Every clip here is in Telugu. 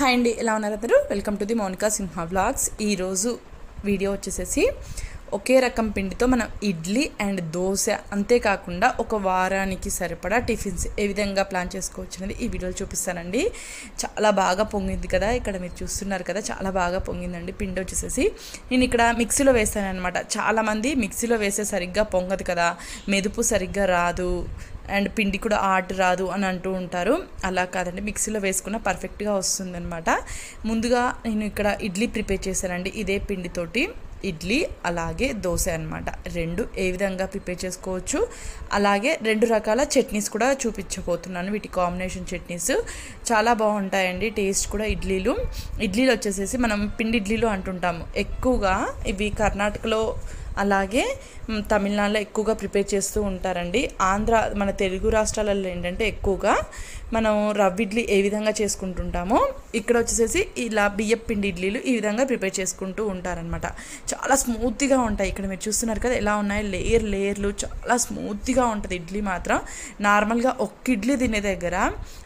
హాయ్ అండి ఎలా ఉన్నారు అందరూ? Welcome to the Mounika Simha blogs ఈరోజు వీడియో వచ్చేసేసి ఒకే రకం పిండితో మనం ఇడ్లీ అండ్ దోశ అంతేకాకుండా ఒక వారానికి సరిపడా టిఫిన్స్ ఏ విధంగా ప్లాన్ చేసుకోవచ్చు అనేది ఈ వీడియోలో చూపిస్తానండి. చాలా బాగా పొంగింది కదా ఇక్కడ మీరు చూస్తున్నారు కదా చాలా బాగా పొంగిందండి పిండి వచ్చేసేసి. నేను ఇక్కడ మిక్సీలో వేస్తాను అనమాట చాలామంది మిక్సీలో వేసే సరిగ్గా పొంగదు కదా మెదుపు సరిగ్గా రాదు అండ్ పిండి కూడా ఆట రాదు అని అంటూ ఉంటారు. అలా కాదండి మిక్సీలో వేసుకున్న పర్ఫెక్ట్గా వస్తుందనమాట ముందుగా నేను ఇక్కడ ఇడ్లీ ప్రిపేర్ చేశానండి ఇదే పిండితోటి. ఇడ్లీ అలాగే దోశ అనమాట రెండు ఏ విధంగా ప్రిపేర్ చేసుకోవచ్చు అలాగే రెండు రకాల చట్నీస్ కూడా చూపించబోతున్నాను వీటి కాంబినేషన్ చట్నీస్. చాలా బాగుంటాయండి టేస్ట్ కూడా ఇడ్లీలు. ఇడ్లీలు వచ్చేసేసి మనం పిండి ఇడ్లీలు అంటుంటాము. ఎక్కువగా ఇవి కర్ణాటకలో అలాగే తమిళనాడులో ఎక్కువగా ప్రిపేర్ చేస్తూ ఉంటారండి. ఆంధ్ర మన తెలుగు రాష్ట్రాలలో ఏంటంటే ఎక్కువగా మనం రవ్వ ఇడ్లీ ఏ విధంగా చేసుకుంటుంటామో ఇక్కడ వచ్చేసేసి ఇలా బియ్యపు పిండి ఇడ్లీలు ఈ విధంగా ప్రిపేర్ చేసుకుంటూ ఉంటారనమాట చాలా స్మూత్గా ఉంటాయి. ఇక్కడ మీరు చూస్తున్నారు కదా ఎలా ఉన్నాయి? లేయర్ లేయర్లు చాలా స్మూత్గా ఉంటుంది ఇడ్లీ మాత్రం. నార్మల్గా ఒక్క ఇడ్లీ తినే దగ్గర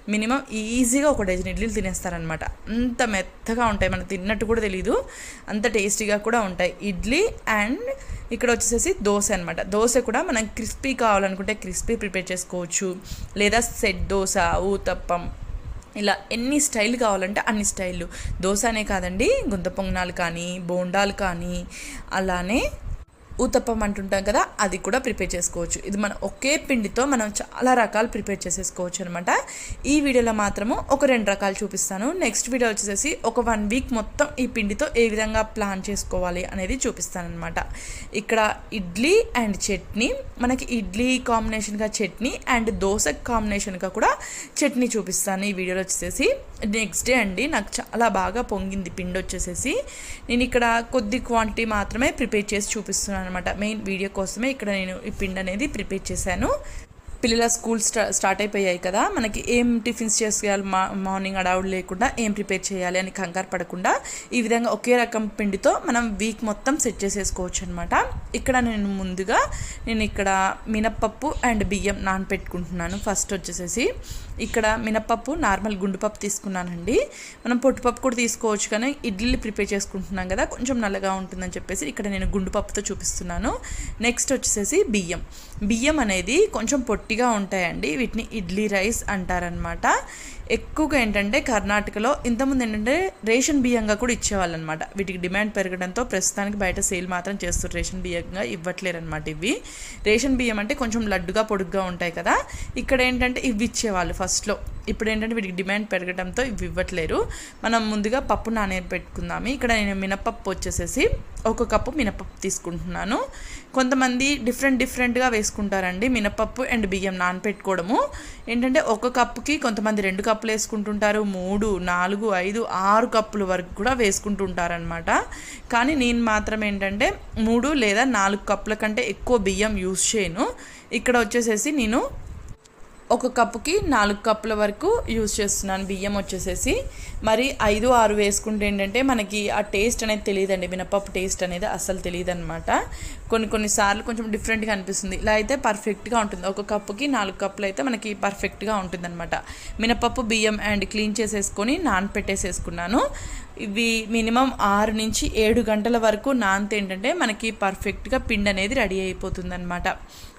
మినిమం ఈజీగా ఒక డజన్ ఇడ్లీలు తినేస్తారనమాట అంత మెత్తగా ఉంటాయి. మనం తిన్నట్టు కూడా తెలియదు అంత టేస్టీగా కూడా ఉంటాయి. ఇడ్లీ అండ్ ఇక్కడ వచ్చేసేసి దోశ అనమాట దోశ కూడా మనం క్రిస్పీ కావాలనుకుంటే క్రిస్పీ ప్రిపేర్ చేసుకోవచ్చు. లేదా సెట్ దోశ ఊతప్పం ఇలా ఎన్ని స్టైల్ కావాలంటే అన్ని స్టైళ్ళు దోశ అనే కాదండి గుంత పొంగనాలు కానీ బోండాలు కానీ అలానే ఊతప్పం అంటుంటాం కదా అది కూడా ప్రిపేర్ చేసుకోవచ్చు. ఇది మనం ఒకే పిండితో మనం చాలా రకాలు ప్రిపేర్ చేసేసుకోవచ్చు అనమాట ఈ వీడియోలో మాత్రము ఒక రెండు రకాలు చూపిస్తాను. నెక్స్ట్ వీడియో వచ్చేసి ఒక వన్ వీక్ మొత్తం ఈ పిండితో ఏ విధంగా ప్లాన్ చేసుకోవాలి అనేది చూపిస్తాను అనమాట ఇక్కడ ఇడ్లీ అండ్ చట్నీ మనకి ఇడ్లీ కాంబినేషన్గా చట్నీ అండ్ దోశ కాంబినేషన్గా కూడా చట్నీ చూపిస్తాను ఈ వీడియోలో వచ్చేసి నెక్స్ట్ డే అండి నాకు చాలా బాగా పొంగింది పిండి వచ్చేసేసి. నేను ఇక్కడ కొద్ది క్వాంటిటీ మాత్రమే ప్రిపేర్ చేసి చూపిస్తున్నాను అనమాట మెయిన్ వీడియో కోసమే ఇక్కడ నేను ఈ పిండి అనేది ప్రిపేర్ చేశాను. పిల్లల స్కూల్ స్టా స్టార్ట్ అయిపోయాయి కదా. మనకి ఏం టిఫిన్స్ చేసుకోవాలి మా మార్నింగ్ అడౌడ్ లేకుండా ఏం ప్రిపేర్ చేయాలి అని కంగారు పడకుండా ఈ విధంగా ఒకే రకం పిండితో మనం వీక్ మొత్తం సెట్ చేసేసుకోవచ్చు అనమాట ఇక్కడ నేను ముందుగా నేను ఇక్కడ మినప్పప్పు అండ్ బియ్యం నానపెట్టుకుంటున్నాను. ఫస్ట్ వచ్చేసేసి ఇక్కడ మినప్పప్పు నార్మల్ గుండుపప్పు తీసుకున్నానండి. మనం పొట్టుపప్పు కూడా తీసుకోవచ్చు కానీ ఇడ్లీ ప్రిపేర్ చేసుకుంటున్నాం కదా కొంచెం నల్లగా ఉంటుందని చెప్పేసి ఇక్కడ నేను గుండుపప్పుతో చూపిస్తున్నాను. నెక్స్ట్ వచ్చేసేసి బియ్యం. బియ్యం అనేది కొంచెం పొట్టిగా ఉంటాయండి వీటిని ఇడ్లీ రైస్ అంటారనమాట ఎక్కువగా ఏంటంటే కర్ణాటకలో ఇంతకుముందు ఏంటంటే రేషన్ బియ్యంగా కూడా ఇచ్చేవాళ్ళు అనమాట వీటికి డిమాండ్ పెరగడంతో ప్రస్తుతానికి బయట సేల్ మాత్రం చేస్తారు రేషన్ బియ్యంగా ఇవ్వట్లేరు అనమాట ఇవి. రేషన్ బియ్యం అంటే కొంచెం లడ్డుగా పొడుగ్గా ఉంటాయి కదా. ఇక్కడ ఏంటంటే ఇవి ఇచ్చేవాళ్ళు ఫస్ట్లో. ఇప్పుడు ఏంటంటే వీటికి డిమాండ్ పెరగడంతో ఇవి ఇవ్వట్లేరు. మనం ముందుగా పప్పు నానబెట్టుకుందాము ఇక్కడ నేను మినపప్పు వచ్చేసేసి ఒక కప్పు మినపప్పు తీసుకుంటున్నాను. కొంతమంది డిఫరెంట్ డిఫరెంట్గా వేసుకుంటారండి మినపప్పు అండ్ బియ్యం నానపెట్టుకోవడము. ఏంటంటే ఒక కప్పుకి కొంతమంది రెండు కప్పులు వేసుకుంటుంటారు మూడు నాలుగు ఐదు ఆరు కప్పుల వరకు కూడా వేసుకుంటుంటారనమాట కానీ నేను మాత్రం ఏంటంటే మూడు లేదా నాలుగు కప్పుల కంటే ఎక్కువ బియ్యం యూస్ చేయను. ఇక్కడ వచ్చేసేసి నేను ఒక కప్పుకి నాలుగు కప్పుల వరకు యూజ్ చేస్తున్నాను. బియ్యం వచ్చేసేసి. మరి ఐదు ఆరు వేసుకుంటే ఏంటంటే మనకి ఆ టేస్ట్ అనేది తెలియదండి. మినపప్పు టేస్ట్ అనేది అస్సలు తెలియదు అనమాట కొన్ని కొన్నిసార్లు కొంచెం డిఫరెంట్గా అనిపిస్తుంది. ఇలా అయితే పర్ఫెక్ట్గా ఉంటుంది. ఒక కప్పుకి నాలుగు కప్పులు అయితే మనకి పర్ఫెక్ట్గా ఉంటుంది అనమాట మినపప్పు బియ్యం అండ్ క్లీన్ చేసేసుకొని నానపెట్టేసేసుకున్నాను. ఇవి మినిమం ఆరు నుంచి ఏడు గంటల వరకు నానితే ఏంటంటే మనకి పర్ఫెక్ట్గా పిండి అనేది రెడీ అయిపోతుంది అనమాట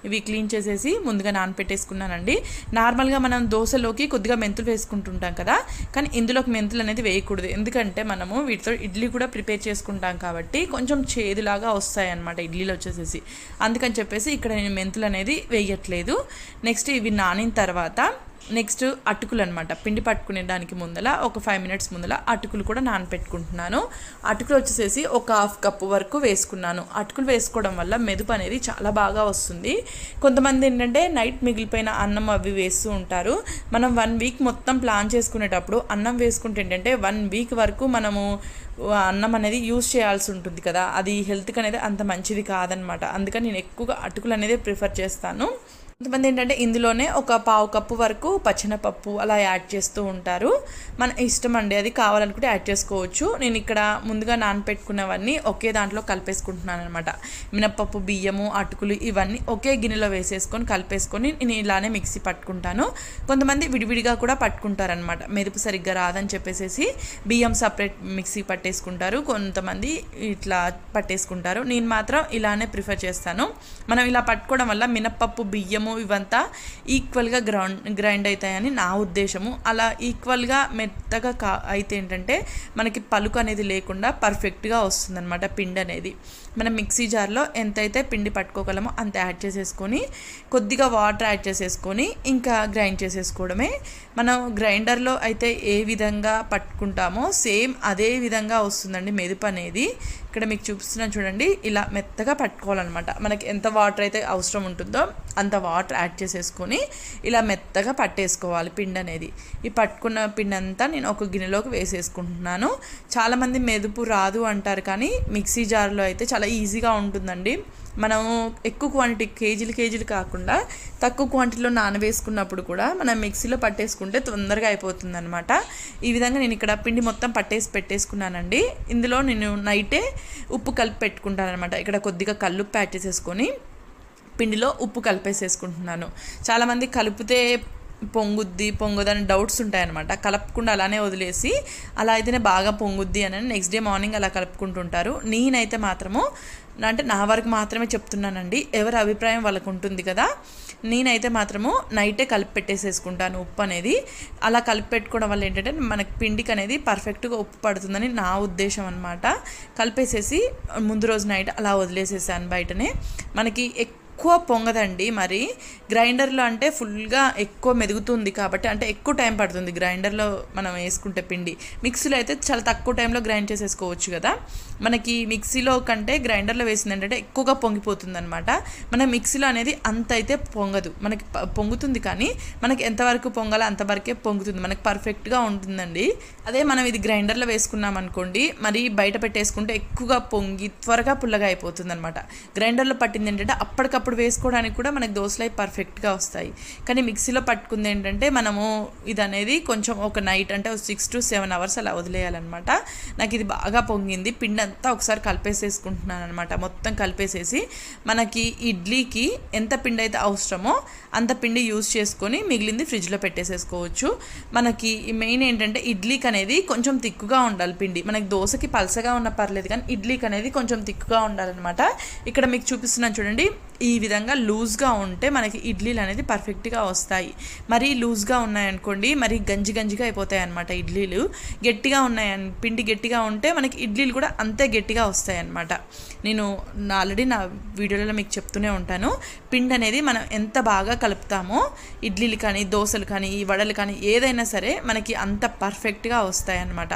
ఇవి క్లీన్ చేసేసి ముందుగా నానపెట్టేసుకున్నానండి. నార్మల్గా మనం దోశలోకి కొద్దిగా మెంతులు వేసుకుంటుంటాం కదా కానీ ఇందులోకి మెంతులు అనేది వేయకూడదు. ఎందుకంటే మనము వీటితో ఇడ్లీ కూడా ప్రిపేర్ చేసుకుంటాం కాబట్టి కొంచెం చేదులాగా వస్తాయి అనమాట ఇడ్లీలో వచ్చేసేసి. అందుకని చెప్పేసి ఇక్కడ నేను మెంతులు అనేది వేయట్లేదు. నెక్స్ట్ ఇవి నానిన తర్వాత నెక్స్ట్ అటుకులు అనమాట పిండి పట్టుకునేదానికి ముందల ఒక ఫైవ్ మినిట్స్ ముందల అటుకులు కూడా నానపెట్టుకుంటున్నాను. అటుకులు వచ్చేసేసి ఒక హాఫ్ కప్ వరకు వేసుకున్నాను. అటుకులు వేసుకోవడం వల్ల మెదుపు అనేది చాలా బాగా వస్తుంది. కొంతమంది ఏంటంటే నైట్ మిగిలిపోయిన అన్నం అవి వేస్తూ ఉంటారు. మనం వన్ వీక్ మొత్తం ప్లాన్ చేసుకునేటప్పుడు అన్నం వేసుకుంటే ఏంటంటే వన్ వీక్ వరకు మనము అన్నం అనేది యూజ్ చేయాల్సి ఉంటుంది కదా. అది హెల్త్కి అనేది అంత మంచిది కాదనమాట అందుకని నేను ఎక్కువగా అటుకులు అనేది ప్రిఫర్ చేస్తాను. కొంతమంది ఏంటంటే ఇందులోనే ఒక పావు కప్పు వరకు పచ్చనపప్పు అలా యాడ్ చేస్తూ ఉంటారు. మన ఇష్టం అండి అది కావాలనుకుంటే యాడ్ చేసుకోవచ్చు. నేను ఇక్కడ ముందుగా నానపెట్టుకున్నవన్నీ ఒకే దాంట్లో కలిపేసుకుంటున్నాను అనమాట మినప్పప్పు బియ్యము అటుకులు ఇవన్నీ ఒకే గిన్నెలో వేసేసుకొని కలిపేసుకొని నేను ఇలానే మిక్సీ పట్టుకుంటాను. కొంతమంది విడివిడిగా కూడా పట్టుకుంటారనమాట మెరుపు సరిగ్గా రాదని చెప్పేసి బియ్యం సపరేట్ మిక్సీ పట్టేసుకుంటారు. కొంతమంది ఇట్లా పట్టేసుకుంటారు. నేను మాత్రం ఇలానే ప్రిఫర్ చేస్తాను. మనం ఇలా పట్టుకోవడం వల్ల మినప్పప్పు బియ్యం బియ్యము ఇవంతా ఈక్వల్గా గ్రౌండ్ గ్రైండ్ అవుతాయని నా ఉద్దేశము. అలా ఈక్వల్గా మెత్తగా కా అయితే ఏంటంటే మనకి పలుకు అనేది లేకుండా పర్ఫెక్ట్గా వస్తుందన్నమాట పిండి అనేది. మనం మిక్సీ జార్లో ఎంతైతే పిండి పట్టుకోగలమో అంత యాడ్ చేసేసుకొని కొద్దిగా వాటర్ యాడ్ చేసేసుకొని ఇంకా గ్రైండ్ చేసేసుకోవడమే. మనం గ్రైండర్లో అయితే ఏ విధంగా పట్టుకుంటామో సేమ్ అదే విధంగా వస్తుందండి మెదుపు అనేది. ఇక్కడ మీకు చూపిస్తున్నాను చూడండి. ఇలా మెత్తగా పట్టుకోవాలన్నమాట. మనకి ఎంత వాటర్ అయితే అవసరం ఉంటుందో అంత వాటర్ యాడ్ చేసేసుకొని ఇలా మెత్తగా పట్టేసుకోవాలి పిండి అనేది. ఈ పట్టుకున్న పిండి అంతా నేను ఒక గిన్నెలోకి వేసేసుకుంటున్నాను. చాలామంది మెదుపు రాదు అంటారు కానీ మిక్సీ జార్లో అయితే చాలా ఈజీగా ఉంటుందండి. మనం ఎక్కువ క్వాంటిటీ కేజీలు కేజీలు కాకుండా తక్కువ క్వాంటిటీలో నానవేసుకున్నప్పుడు కూడా మనం మిక్సీలో పట్టేసుకుంటే తొందరగా అయిపోతుంది అనమాట ఈ విధంగా నేను ఇక్కడ పిండి మొత్తం పట్టేసి పెట్టేసుకున్నానండి. ఇందులో నేను నైటే ఉప్పు కలిపి పెట్టుకుంటాను అనమాట ఇక్కడ కొద్దిగా కల్లుప్పు యాడ్ చేసేసుకొని పిండిలో ఉప్పు కలిపేసేసుకుంటున్నాను. చాలామంది కలిపితే పొంగుద్ది పొంగుదని డౌట్స్ ఉంటాయన్నమాట. కలపకుండా అలానే వదిలేసి అలా అయితేనే బాగా పొంగుద్ది అని నెక్స్ట్ డే మార్నింగ్ అలా కలుపుకుంటుంటారు. నేనైతే మాత్రము అంటే నా వరకు మాత్రమే చెప్తున్నానండి. ఎవరి అభిప్రాయం వాళ్ళకు ఉంటుంది కదా. నేనైతే మాత్రము నైటే కలిపి పెట్టేసేసుకుంటాను ఉప్పు అనేది. అలా కలిపి పెట్టుకోవడం వల్ల ఏంటంటే మనకి పిండికి అనేది పర్ఫెక్ట్గా ఉప్పు పడుతుందని నా ఉద్దేశం అనమాట కలిపేసేసి ముందు రోజు నైట్ అలా వదిలేసేసాను బయటనే. మనకి ఎక్కువ ఎక్కువ పొంగదండి మరి గ్రైండర్లో అంటే ఫుల్గా ఎక్కువ మెదుగుతుంది కాబట్టి అంటే ఎక్కువ టైం పడుతుంది గ్రైండర్లో మనం వేసుకుంటే పిండి. మిక్సీలో అయితే చాలా తక్కువ టైంలో గ్రైండ్ చేసేసుకోవచ్చు కదా. మనకి మిక్సీలో కంటే గ్రైండర్లో వేసింది ఏంటంటే ఎక్కువగా పొంగిపోతుంది అనమాట మన మిక్సీలో అనేది అంత అయితే పొంగదు. మనకి పొంగుతుంది కానీ మనకి ఎంతవరకు పొంగాలో అంతవరకే పొంగుతుంది. మనకి పర్ఫెక్ట్గా ఉంటుందండి. అదే మనం ఇది గ్రైండర్లో వేసుకున్నాం అనుకోండి మరి బయట పెట్టేసుకుంటే ఎక్కువగా పొంగి త్వరగా పుల్లగా అయిపోతుంది అనమాట గ్రైండర్లో పట్టింది ఏంటంటే అప్పటికప్పుడు అప్పుడు వేసుకోవడానికి కూడా మనకి దోశలు అవి పర్ఫెక్ట్గా వస్తాయి. కానీ మిక్సీలో పట్టుకుంది ఏంటంటే మనము ఇది అనేది కొంచెం ఒక నైట్ అంటే సిక్స్ టు సెవెన్ అవర్స్ అలా వదిలేయాలన్నమాట. నాకు ఇది బాగా పొంగింది. పిండి అంతా ఒకసారి కలిపేసేసుకుంటున్నాను అనమాట మొత్తం కలిపేసేసి మనకి ఇడ్లీకి ఎంత పిండి అయితే అవసరమో అంత పిండి యూజ్ చేసుకొని మిగిలింది ఫ్రిడ్జ్లో పెట్టేసేసుకోవచ్చు. మనకి మెయిన్ ఏంటంటే ఇడ్లీకి అనేది కొంచెం తిక్కుగా ఉండాలి పిండి. మనకి దోశకి పలసగా ఉన్న పర్లేదు కానీ ఇడ్లీకి అనేది కొంచెం తిక్కుగా ఉండాలన్నమాట. ఇక్కడ మీకు చూపిస్తున్నాను చూడండి. ఈ విధంగా లూజ్గా ఉంటే మనకి ఇడ్లీలు అనేది పర్ఫెక్ట్గా వస్తాయి. మరీ లూజ్గా ఉన్నాయనుకోండి మరి గంజి గంజిగా అయిపోతాయి అనమాట ఇడ్లీలు. గట్టిగా ఉన్నాయని పిండి గట్టిగా ఉంటే మనకి ఇడ్లీలు కూడా అంతే గట్టిగా వస్తాయి అనమాట నేను ఆల్రెడీ నా వీడియోలలో మీకు చెప్తూనే ఉంటాను. పిండి అనేది మనం ఎంత బాగా కలుపుతామో. ఇడ్లీలు కానీ దోశలు కానీ ఈ వడలు కానీ ఏదైనా సరే మనకి అంత పర్ఫెక్ట్గా వస్తాయన్నమాట.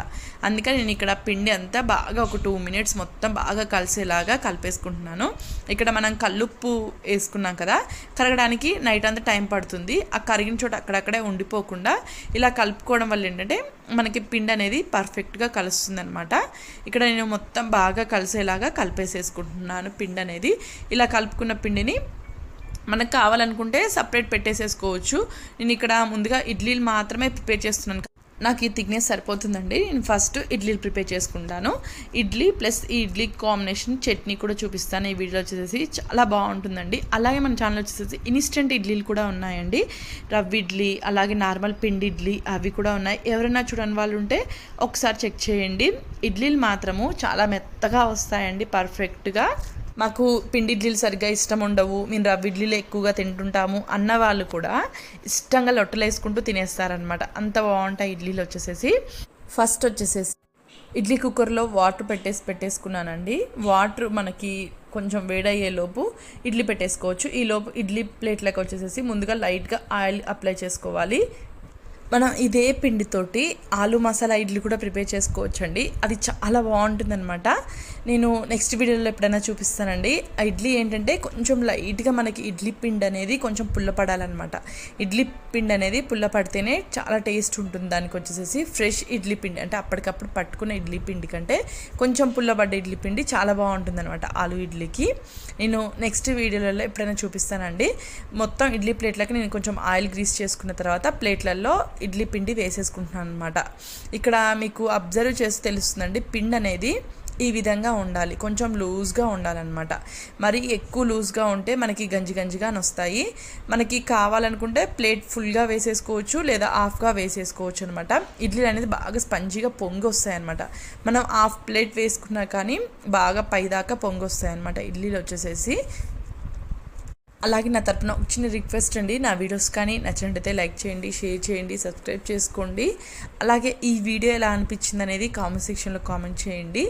అందుకని నేను ఇక్కడ పిండి అంతా బాగా ఒక టూ మినిట్స్ మొత్తం బాగా కలిసేలాగా కలిపేసుకుంటున్నాను. ఇక్కడ మనం కల్లుప్పు వేసుకున్నాం కదా కరగడానికి నైట్ అంతా టైం పడుతుంది. ఆ కరిగిన చోట అక్కడక్కడే ఉండిపోకుండా ఇలా కలుపుకోవడం వల్ల ఏంటంటే మనకి పిండి అనేది పర్ఫెక్ట్గా కలుస్తుంది అనమాట ఇక్కడ నేను మొత్తం బాగా కలిసేలాగా కలిపేసేసుకుంటున్నాను పిండి అనేది. ఇలా కలుపుకున్న పిండిని మనకు కావాలనుకుంటే సపరేట్ పెట్టేసేసుకోవచ్చు. నేను ఇక్కడ ముందుగా ఇడ్లీలు మాత్రమే ప్రిపేర్ చేస్తున్నాను. నాకు ఈ థిక్నెస్ సరిపోతుందండి. నేను ఫస్ట్ ఇడ్లీలు ప్రిపేర్ చేసుకుంటాను. ఇడ్లీ ప్లస్ ఈ ఇడ్లీ కాంబినేషన్ చట్నీ కూడా చూపిస్తాను. ఈ వీడియో వచ్చేసి చాలా బాగుంటుందండి. అలాగే మన ఛానల్ వచ్చేసి ఇన్స్టెంట్ ఇడ్లీలు కూడా ఉన్నాయండి. రవ్వ ఇడ్లీ అలాగే నార్మల్ పిండి ఇడ్లీ అవి కూడా ఉన్నాయి. ఎవరైనా చూడని వాళ్ళు ఉంటే ఒకసారి చెక్ చేయండి. ఇడ్లీలు మాత్రము చాలా మెత్తగా వస్తాయండి పర్ఫెక్ట్గా మాకు పిండి ఇడ్లీలు సరిగ్గా ఇష్టం ఉండవు మేము రవ్వ ఇడ్లీలు ఎక్కువగా తింటుంటాము అన్న వాళ్ళు కూడా ఇష్టంగా లొట్టలు వేసుకుంటూ తినేస్తారనమాట అంత బాగుంటాయి ఇడ్లీలు వచ్చేసేసి. ఫస్ట్ వచ్చేసేసి ఇడ్లీ కుక్కర్లో వాటర్ పెట్టేసి పెట్టేసుకున్నానండి. వాటర్ మనకి కొంచెం వేడయ్యే లోపు ఇడ్లీ పెట్టేసుకోవచ్చు. ఈ లోపు ఇడ్లీ ప్లేట్లకు వచ్చేసేసి ముందుగా లైట్గా ఆయిల్ అప్లై చేసుకోవాలి. మనం ఇదే పిండితోటి ఆలు మసాలా ఇడ్లీ కూడా ప్రిపేర్ చేసుకోవచ్చండి. అది చాలా బాగుంటుందన్నమాట. నేను నెక్స్ట్ వీడియోలో ఎప్పుడైనా చూపిస్తానండి. ఇడ్లీ ఏంటంటే కొంచెం లైట్గా మనకి ఇడ్లీ పిండి అనేది కొంచెం పుల్లపడాలన్నమాట ఇడ్లీ పిండి అనేది పుల్లపడితేనే చాలా టేస్ట్ ఉంటుంది దానికి వచ్చేసేసి. ఫ్రెష్ ఇడ్లీ పిండి అంటే అప్పటికప్పుడు పట్టుకున్న ఇడ్లీ పిండి కంటే కొంచెం పుల్లబడ్డ ఇడ్లీ పిండి చాలా బాగుంటుంది అనమాట ఆలు ఇడ్లీకి. నేను నెక్స్ట్ వీడియోలలో ఎప్పుడైనా చూపిస్తానండి. మొత్తం ఇడ్లీ ప్లేట్లకి నేను కొంచెం ఆయిల్ గ్రీస్ చేసుకున్న తర్వాత ప్లేట్లలో ఇడ్లీ పిండి వేసేసుకుంటున్నాను అనమాట ఇక్కడ మీకు అబ్జర్వ్ చేసి తెలుస్తుందండి పిండి అనేది ఈ విధంగా ఉండాలి. కొంచెం లూజ్గా ఉండాలన్నమాట. మరి ఎక్కువ లూజ్గా ఉంటే మనకి గంజి గంజిగా వస్తాయి మనకి కావాలనుకుంటే ప్లేట్ ఫుల్గా వేసేసుకోవచ్చు లేదా హాఫ్గా వేసేసుకోవచ్చు అనమాట ఇడ్లీ అనేది బాగా స్పంజీగా పొంగి వస్తాయన్నమాట మనం హాఫ్ ప్లేట్ వేసుకున్నా కానీ బాగా పైదాకా పొంగి వస్తాయన్నమాట ఇడ్లీలు వచ్చేసేసి. అలాగే నా తరపున ఒక చిన్న రిక్వెస్ట్ అండి. నా వీడియోస్ కానీ నచ్చినట్టయితే లైక్ చేయండి షేర్ చేయండి సబ్స్క్రైబ్ చేసుకోండి. అలాగే ఈ వీడియో ఎలా అనిపించింది అనేది కామెంట్ సెక్షన్లో కామెంట్ చేయండి.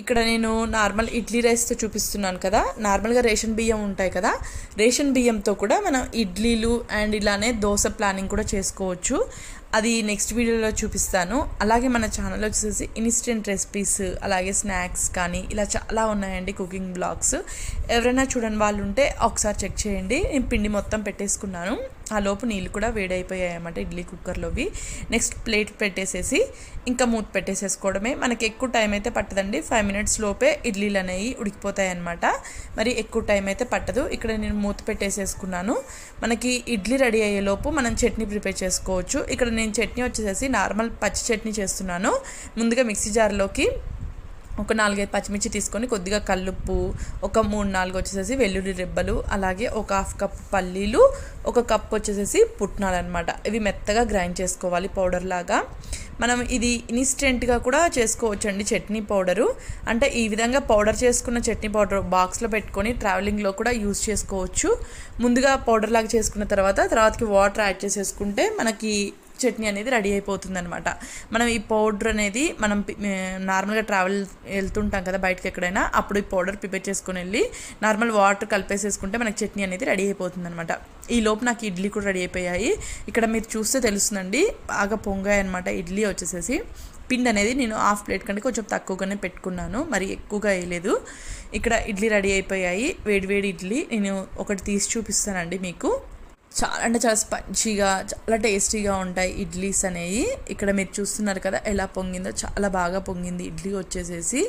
ఇక్కడ నేను నార్మల్ ఇడ్లీ రైస్తో చూపిస్తున్నాను కదా. నార్మల్గా రేషన్ బియ్యం ఉంటాయి కదా. రేషన్ బియ్యంతో కూడా మనం ఇడ్లీలు అండ్ ఇలానే దోశ ప్లానింగ్ కూడా చేసుకోవచ్చు. అది నెక్స్ట్ వీడియోలో చూపిస్తాను. అలాగే మన ఛానల్ వచ్చేసి ఇన్స్టెంట్ రెసిపీస్ అలాగే స్నాక్స్ కానీ ఇలా చాలా ఉన్నాయండి కుకింగ్ బ్లాగ్స్. ఎవరైనా చూడని వాళ్ళు ఉంటే ఒకసారి చెక్ చేయండి. నేను పిండి మొత్తం పెట్టేసుకున్నాను. ఆ లోపు నీళ్ళు కూడా వేడైపోయాయన్నమాట ఇడ్లీ కుక్కర్లోవి. నెక్స్ట్ ప్లేట్ పెట్టేసేసి ఇంకా మూత పెట్టేసేసుకోవడమే. మనకి ఎక్కువ టైం అయితే పట్టదండి. ఫైవ్ మినిట్స్ లోపే ఇడ్లీలు అనేవి ఉడికిపోతాయి అనమాట మరి ఎక్కువ టైం అయితే పట్టదు. ఇక్కడ నేను మూత పెట్టేసేసుకున్నాను. మనకి ఇడ్లీ రెడీ అయ్యే లోపు మనం చట్నీ ప్రిపేర్ చేసుకోవచ్చు. ఇక్కడ నేను చట్నీ వచ్చేసేసి నార్మల్ పచ్చి చట్నీ చేస్తున్నాను. ముందుగా మిక్సీ జార్లోకి ఒక నాలుగైదు పచ్చిమిర్చి తీసుకొని కొద్దిగా కల్లుప్పు ఒక మూడు నాలుగు వచ్చేసేసి వెల్లుల్లి రెబ్బలు అలాగే ఒక హాఫ్ కప్ పల్లీలు ఒక కప్ వచ్చేసేసి పుట్నాలు అనమాట ఇవి మెత్తగా గ్రైండ్ చేసుకోవాలి పౌడర్ లాగా. మనం ఇది ఇన్స్టెంట్గా కూడా చేసుకోవచ్చండి చట్నీ పౌడరు. అంటే ఈ విధంగా పౌడర్ చేసుకున్న చట్నీ పౌడర్ బాక్స్లో పెట్టుకొని ట్రావెలింగ్లో కూడా యూస్ చేసుకోవచ్చు. ముందుగా పౌడర్ లాగా చేసుకున్న తర్వాత తర్వాతకి వాటర్ యాడ్ చేసేసుకుంటే మనకి చట్నీ అనేది రెడీ అయిపోతుంది అనమాట మనం ఈ పౌడర్ అనేది మనం నార్మల్గా ట్రావెల్ వెళ్తుంటాం కదా బయటకి ఎక్కడైనా అప్పుడు ఈ పౌడర్ ప్రిపేర్ చేసుకొని వెళ్ళి నార్మల్ వాటర్ కలిపేసేసుకుంటే మనకి చట్నీ అనేది రెడీ అయిపోతుంది అనమాట ఈ లోపు నాకు ఇడ్లీ కూడా రెడీ అయిపోయాయి. ఇక్కడ మీరు చూస్తే తెలుస్తుందండి బాగా పొంగాయి అనమాట ఇడ్లీ వచ్చేసేసి. పిండి అనేది నేను హాఫ్ ప్లేట్ కంటే కొంచెం తక్కువగానే పెట్టుకున్నాను మరి ఎక్కువగా వేయలేదు. ఇక్కడ ఇడ్లీ రెడీ అయిపోయాయి వేడి వేడి ఇడ్లీ. నేను ఒకటి తీసి చూపిస్తానండి మీకు. చాలా అంటే చాలా స్పంచిగా చాలా టేస్టీగా ఉంటాయి ఇడ్లీస్ అనేవి. ఇక్కడ మీరు చూస్తున్నారు కదా ఎలా పొంగిందో చాలా బాగా పొంగింది ఇడ్లీ వచ్చేసేసి.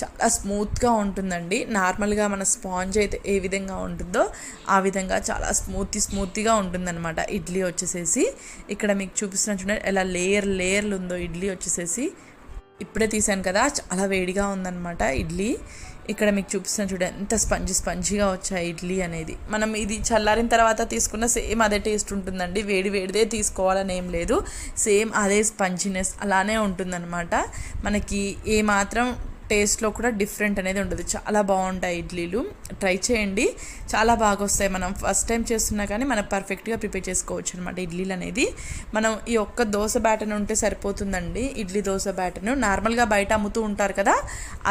చాలా స్మూత్గా ఉంటుందండి. నార్మల్గా మన స్పాంజ్ అయితే ఏ విధంగా ఉంటుందో ఆ విధంగా చాలా స్మూత్ స్మూత్గా ఉంటుందన్నమాట ఇడ్లీ వచ్చేసేసి. ఇక్కడ మీకు చూపిస్తున్న చూడండి ఎలా లేయర్ లేయర్లు ఉందో ఇడ్లీ వచ్చేసేసి. ఇప్పుడే తీసాను కదా చాలా వేడిగా ఉందన్నమాట ఇడ్లీ. ఇక్కడ మీకు చూపిస్తున్న చూడండి ఎంత స్పంజి స్పంజిగా వచ్చాయి ఇడ్లీ అనేది. మనం ఇది చల్లారిన తర్వాత తీసుకున్న సేమ్ అదే టేస్ట్ ఉంటుందండి. వేడి వేడిదే తీసుకోవాలని ఏం లేదు. సేమ్ అదే స్పంజినెస్ అలానే ఉంటుందన్నమాట. మనకి ఏ మాత్రం టేస్ట్లో కూడా డిఫరెంట్ అనేది ఉండదు. చాలా బాగుంటాయి ఇడ్లీలు. ట్రై చేయండి. చాలా బాగా వస్తాయి. మనం ఫస్ట్ టైం చేస్తున్నా కానీ మనం పర్ఫెక్ట్గా ప్రిపేర్ చేసుకోవచ్చు అనమాట ఇడ్లీలు అనేది. మనం ఈ ఒక్క దోశ బ్యాటర్న్ ఉంటే సరిపోతుందండి. ఇడ్లీ దోశ బ్యాటను నార్మల్గా బయట అమ్ముతూ ఉంటారు కదా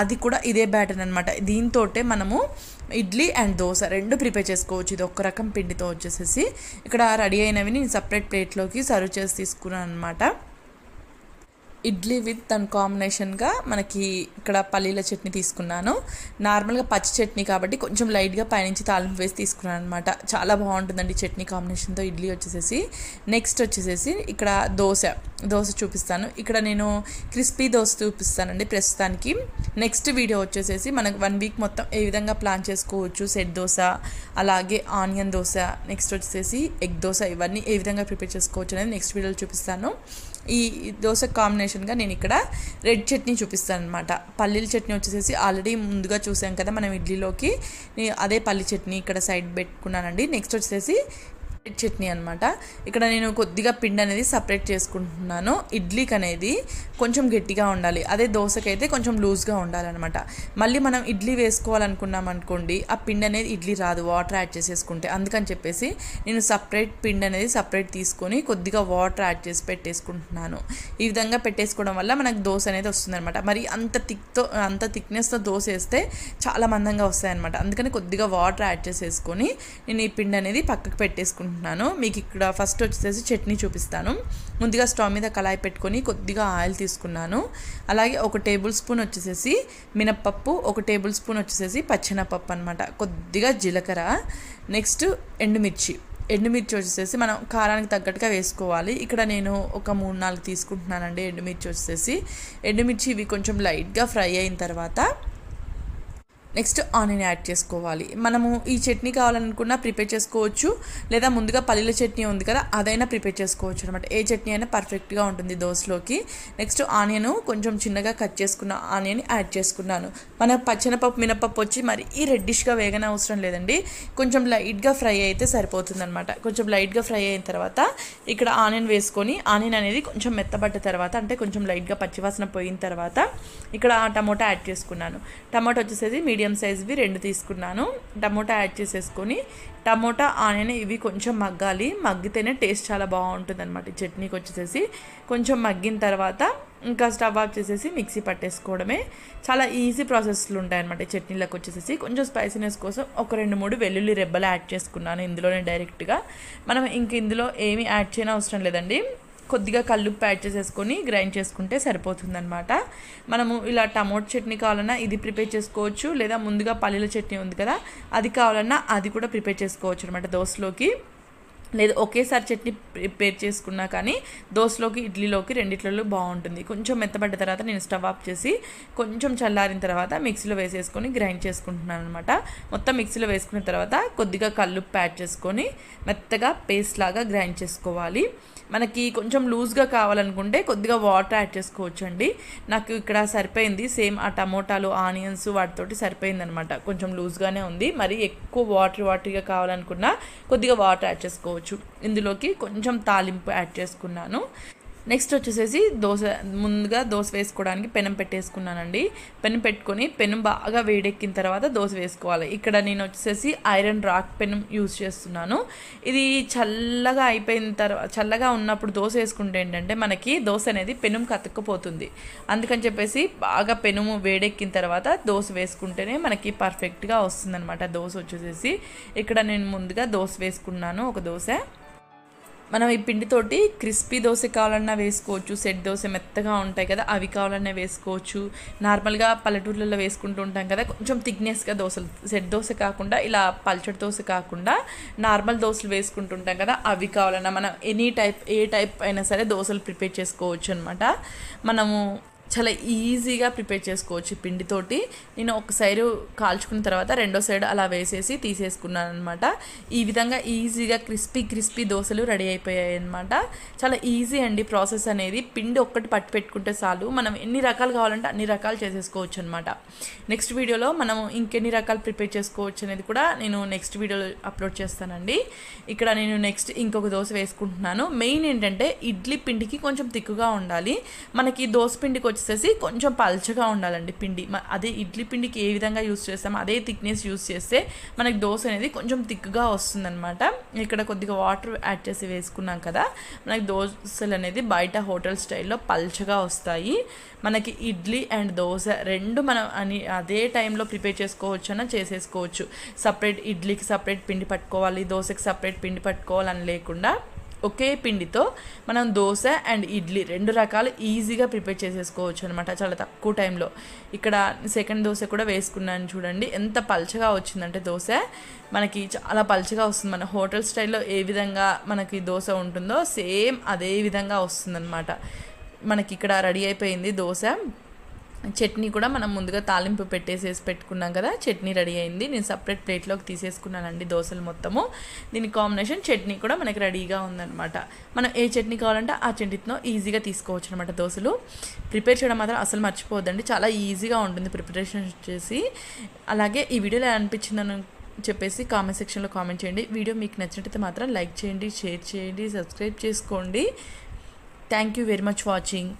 అది కూడా ఇదే బ్యాటర్ అనమాట దీంతో మనము ఇడ్లీ అండ్ దోశ రెండు ప్రిపేర్ చేసుకోవచ్చు. ఇది ఒక్క రకం పిండితో వచ్చేసేసి. ఇక్కడ రెడీ అయినవి నేను సపరేట్ ప్లేట్లోకి సర్వ్ చేసి తీసుకున్నాను అనమాట ఇడ్లీ విత్ దాని కాంబినేషన్గా మనకి ఇక్కడ పల్లీల చట్నీ తీసుకున్నాను. నార్మల్గా పచ్చి చట్నీ కాబట్టి కొంచెం లైట్గా పైనుంచి తాలింపు వేసి తీసుకున్నాను అనమాట చాలా బాగుంటుందండి చట్నీ కాంబినేషన్తో ఇడ్లీ వచ్చేసేసి. నెక్స్ట్ వచ్చేసేసి ఇక్కడ దోశ దోశ చూపిస్తాను. ఇక్కడ నేను క్రిస్పీ దోశ చూపిస్తానండి ప్రస్తుతానికి. నెక్స్ట్ వీడియో వచ్చేసేసి మనకు వన్ వీక్ మొత్తం ఏ విధంగా ప్లాన్ చేసుకోవచ్చు సెట్ దోశ అలాగే ఆనియన్ దోశ నెక్స్ట్ వచ్చేసి ఎగ్ దోశ ఇవన్నీ ఏ విధంగా ప్రిపేర్ చేసుకోవచ్చు అనేది నెక్స్ట్ వీడియోలో చూపిస్తాను. ఈ దోశ కాంబినేషన్గా నేను ఇక్కడ రెడ్ చట్నీ చూపిస్తాను అనమాట పల్లీల చట్నీ వచ్చేసేసి ఆల్రెడీ ముందుగా చూసాం కదా మనం ఇడ్లీలోకి. అదే పల్లి చట్నీ ఇక్కడ సైడ్ పెట్టుకున్నానండి. నెక్స్ట్ వచ్చేసి చట్నీ అనమాట ఇక్కడ నేను కొద్దిగా పిండి అనేది సపరేట్ చేసుకుంటున్నాను. ఇడ్లీకి అనేది కొంచెం గట్టిగా ఉండాలి. అదే దోశకైతే కొంచెం లూజ్గా ఉండాలన్నమాట. మళ్ళీ మనం ఇడ్లీ వేసుకోవాలనుకున్నాం అనుకోండి ఆ పిండి అనేది ఇడ్లీ రాదు. వాటర్ యాడ్ చేసేసుకుంటే. అందుకని చెప్పేసి నేను సపరేట్ పిండి అనేది సపరేట్ తీసుకొని కొద్దిగా వాటర్ యాడ్ చేసి పెట్టేసుకుంటున్నాను. ఈ విధంగా పెట్టేసుకోవడం వల్ల మనకు దోశ అనేది వస్తుందన్నమాట. మరి అంత థిక్తో అంత థిక్నెస్తో దోశ వేస్తే చాలా మందంగా వస్తాయన్నమాట. అందుకని కొద్దిగా వాటర్ యాడ్ చేసేసుకొని నేను ఈ పిండి అనేది పక్కకు పెట్టేసుకుంటున్నాను. చేసుకుంటున్నాను మీకు ఇక్కడ ఫస్ట్ వచ్చేసి చట్నీ చూపిస్తాను. ముందుగా స్టవ్ మీద కళాయి పెట్టుకొని కొద్దిగా ఆయిల్ తీసుకున్నాను. అలాగే ఒక టేబుల్ స్పూన్ వచ్చేసేసి మినప్పప్పు ఒక టేబుల్ స్పూన్ వచ్చేసేసి పచ్చెనపప్పు అనమాట కొద్దిగా జీలకర్ర నెక్స్ట్ ఎండుమిర్చి. ఎండుమిర్చి వచ్చేసేసి మనం కారానికి తగ్గట్టుగా వేసుకోవాలి. ఇక్కడ నేను ఒక మూడు నాలుగు తీసుకుంటున్నానండి ఎండుమిర్చి వచ్చేసి ఎండుమిర్చి ఇవి కొంచెం లైట్గా ఫ్రై అయిన తర్వాత నెక్స్ట్ ఆనియన్ యాడ్ చేసుకోవాలి. మనము ఈ చట్నీ కావాలనుకున్నా ప్రిపేర్ చేసుకోవచ్చు. లేదా ముందుగా పల్లీల చట్నీ ఉంది కదా అదైనా ప్రిపేర్ చేసుకోవచ్చు అనమాట ఏ చట్నీ అయినా పర్ఫెక్ట్గా ఉంటుంది దోశలోకి. నెక్స్ట్ ఆనియన్ కొంచెం చిన్నగా కట్ చేసుకున్న ఆనియన్ యాడ్ చేసుకున్నాను. మన పచ్చనపప్పు మినపప్పు వచ్చి మరి ఈ రెడ్డిష్గా వేగన అవసరం లేదండి. కొంచెం లైట్గా ఫ్రై అయితే సరిపోతుంది అనమాట కొంచెం లైట్గా ఫ్రై అయిన తర్వాత ఇక్కడ ఆనియన్ వేసుకొని ఆనియన్ అనేది కొంచెం మెత్తబడ్డ తర్వాత అంటే కొంచెం లైట్గా పచ్చివాసన పోయిన తర్వాత ఇక్కడ టమోటా యాడ్ చేసుకున్నాను. టమాటో వచ్చేసేది మీడియం మీడియం సైజ్వి రెండు తీసుకున్నాను. టమోటా యాడ్ చేసేసుకొని టమోటా ఆనియన్ ఇవి కొంచెం మగ్గాలి. మగ్గితేనే టేస్ట్ చాలా బాగుంటుంది అనమాట చట్నీకి వచ్చేసేసి. కొంచెం మగ్గిన తర్వాత ఇంకా స్టవ్ ఆఫ్ చేసేసి మిక్సీ పట్టేసుకోవడమే. చాలా ఈజీ ప్రాసెస్లు ఉంటాయన్నమాట చట్నీలకు వచ్చేసేసి. కొంచెం స్పైసీనెస్ కోసం ఒక రెండు మూడు వెల్లుల్లి రెబ్బలు యాడ్ చేసుకున్నాను ఇందులోనే డైరెక్ట్గా. మనం ఇంక ఇందులో ఏమీ యాడ్ చేయని అవసరం లేదండి. కొద్దిగా కల్లుప్పు యాడ్ చేసేసుకొని గ్రైండ్ చేసుకుంటే సరిపోతుందనమాట మనము ఇలా టమోటా చట్నీ కావాలన్నా ఇది ప్రిపేర్ చేసుకోవచ్చు లేదా ముందుగా పల్లీల చట్నీ ఉంది కదా అది కావాలన్నా అది కూడా ప్రిపేర్ చేసుకోవచ్చు అనమాట దోశలోకి. లేదు ఒకేసారి చట్నీ ప్రిపేర్ చేసుకున్నా కానీ దోశలోకి ఇడ్లీలోకి రెండిట్లలో బాగుంటుంది. కొంచెం మెత్తబడ్డ తర్వాత నేను స్టవ్ ఆఫ్ చేసి కొంచెం చల్లారిన తర్వాత మిక్సీలో వేసేసుకొని గ్రైండ్ చేసుకుంటున్నాను అనమాట మొత్తం మిక్సీలో వేసుకున్న తర్వాత కొద్దిగా కళ్ళు యాడ్ చేసుకొని మెత్తగా పేస్ట్ లాగా గ్రైండ్ చేసుకోవాలి. మనకి కొంచెం లూజ్గా కావాలనుకుంటే కొద్దిగా వాటర్ యాడ్ చేసుకోవచ్చండి. నాకు ఇక్కడ సరిపోయింది. సేమ్ ఆ టమోటాలు ఆనియన్స్ వాటితోటి సరిపోయింది అనమాట కొంచెం లూజ్గానే ఉంది. మరి ఎక్కువ వాటర్ వాటర్గా కావాలనుకున్నా కొద్దిగా వాటర్ యాడ్ చేసుకోవచ్చు. ఇందులోకి కొంచెం తాలింపు యాడ్ చేసుకున్నాను. నెక్స్ట్ వచ్చేసేసి దోశ ముందుగా దోశ వేసుకోవడానికి పెనం పెట్టేసుకున్నానండి. పెనం పెట్టుకొని పెనం బాగా వేడెక్కిన తర్వాత దోశ వేసుకోవాలి. ఇక్కడ నేను వచ్చేసేసి ఐరన్ రాక్ పెనం యూజ్ చేస్తున్నాను. ఇది చల్లగా అయిపోయిన తర్వాత చల్లగా ఉన్నప్పుడు దోశ వేసుకుంటే ఏంటంటే మనకి దోశ అనేది పెనం కతక్కపోతుంది. అందుకని చెప్పేసి బాగా పెనుము వేడెక్కిన తర్వాత దోశ వేసుకుంటేనే మనకి పర్ఫెక్ట్గా వస్తుందన్నమాట దోశ వచ్చేసేసి. ఇక్కడ నేను ముందుగా దోశ వేసుకున్నాను ఒక దోశ. మనం ఈ పిండితోటి క్రిస్పీ దోశ కావాలన్నా వేసుకోవచ్చు సెట్ దోశ మెత్తగా ఉంటాయి కదా అవి కావాలన్నా వేసుకోవచ్చు. నార్మల్గా పల్లెటూర్లలో వేసుకుంటూ ఉంటాం కదా కొంచెం థిక్నెస్గా దోశలు సెట్ దోశ కాకుండా ఇలా పల్చడి దోశ కాకుండా నార్మల్ దోశలు వేసుకుంటుంటాం కదా అవి కావాలన్నా మనం ఎనీ టైప్ ఏ టైప్ అయినా సరే దోశలు ప్రిపేర్ చేసుకోవచ్చు అనమాట మనము చాలా ఈజీగా ప్రిపేర్ చేసుకోవచ్చు పిండితోటి. నేను ఒక సైడు కాల్చుకున్న తర్వాత రెండో సైడ్ అలా వేసేసి తీసేసుకున్నాను అనమాట ఈ విధంగా ఈజీగా క్రిస్పీ క్రిస్పీ దోశలు రెడీ అయిపోయాయి అనమాట చాలా ఈజీ అండి ప్రాసెస్ అనేది. పిండి ఒక్కటి పట్టి పెట్టుకుంటే చాలు. మనం ఎన్ని రకాలు కావాలంటే అన్ని రకాలు చేసేసుకోవచ్చు అనమాట నెక్స్ట్ వీడియోలో మనం ఇంకెన్ని రకాలు ప్రిపేర్ చేసుకోవచ్చు అనేది కూడా నేను నెక్స్ట్ వీడియోలో అప్లోడ్ చేస్తానండి. ఇక్కడ నేను నెక్స్ట్ ఇంకొక దోశ వేసుకుంటున్నాను. మెయిన్ ఏంటంటే ఇడ్లీ పిండికి కొంచెం తిక్కుగా ఉండాలి. మనకి దోశ పిండికి వచ్చి వచ్చేసి కొంచెం పల్చగా ఉండాలండి పిండి. అదే ఇడ్లీ పిండికి ఏ విధంగా యూస్ చేస్తామో అదే థిక్నెస్ యూస్ చేస్తే మనకి దోశ అనేది కొంచెం థిక్గా వస్తుందన్నమాట. ఇక్కడ కొద్దిగా వాటర్ యాడ్ చేసి వేసుకున్నాం కదా మనకి దోశలు అనేది బయట హోటల్ స్టైల్లో పల్చగా వస్తాయి. మనకి ఇడ్లీ అండ్ దోశ రెండు మనం అని అదే టైంలో ప్రిపేర్ చేసుకోవచ్చు అన్న చేసేసుకోవచ్చు. సపరేట్ ఇడ్లీకి సపరేట్ పిండి పట్టుకోవాలి దోశకి సపరేట్ పిండి పట్టుకోవాలని లేకుండా ఒకే పిండితో మనం దోశ అండ్ ఇడ్లీ రెండు రకాలు ఈజీగా ప్రిపేర్ చేసేసుకోవచ్చు అనమాట చాలా తక్కువ టైంలో. ఇక్కడ సెకండ్ దోశ కూడా వేసుకున్నాను చూడండి. ఎంత పల్చగా వచ్చిందంటే దోశ. మనకి చాలా పల్చగా వస్తుంది. మన హోటల్ స్టైల్లో ఏ విధంగా మనకి దోశ ఉంటుందో సేమ్ అదే విధంగా వస్తుందన్నమాట. మనకి ఇక్కడ రెడీ అయిపోయింది దోశ. చట్నీ కూడా మనం ముందుగా తాలింపు పెట్టేసేసి పెట్టుకున్నాం కదా చట్నీ రెడీ అయింది. నేను సపరేట్ ప్లేట్లోకి తీసేసుకున్నానండి దోశలు మొత్తము. దీని కాంబినేషన్ చట్నీ కూడా మనకి రెడీగా ఉందన్నమాట. మనం ఏ చట్నీ కావాలంటే ఆ చట్నీతో ఈజీగా తీసుకోవచ్చు అనమాట దోశలు. ప్రిపేర్ చేయడం మాత్రం అసలు మర్చిపోవద్దండి. చాలా ఈజీగా ఉంటుంది ప్రిపరేషన్ వచ్చేసి అలాగే ఈ వీడియోలో అనిపించిందని చెప్పేసి కామెంట్ సెక్షన్లో కామెంట్ చేయండి. వీడియో మీకు నచ్చినట్టయితే మాత్రం లైక్ చేయండి షేర్ చేయండి సబ్స్క్రైబ్ చేసుకోండి. Thank you very much watching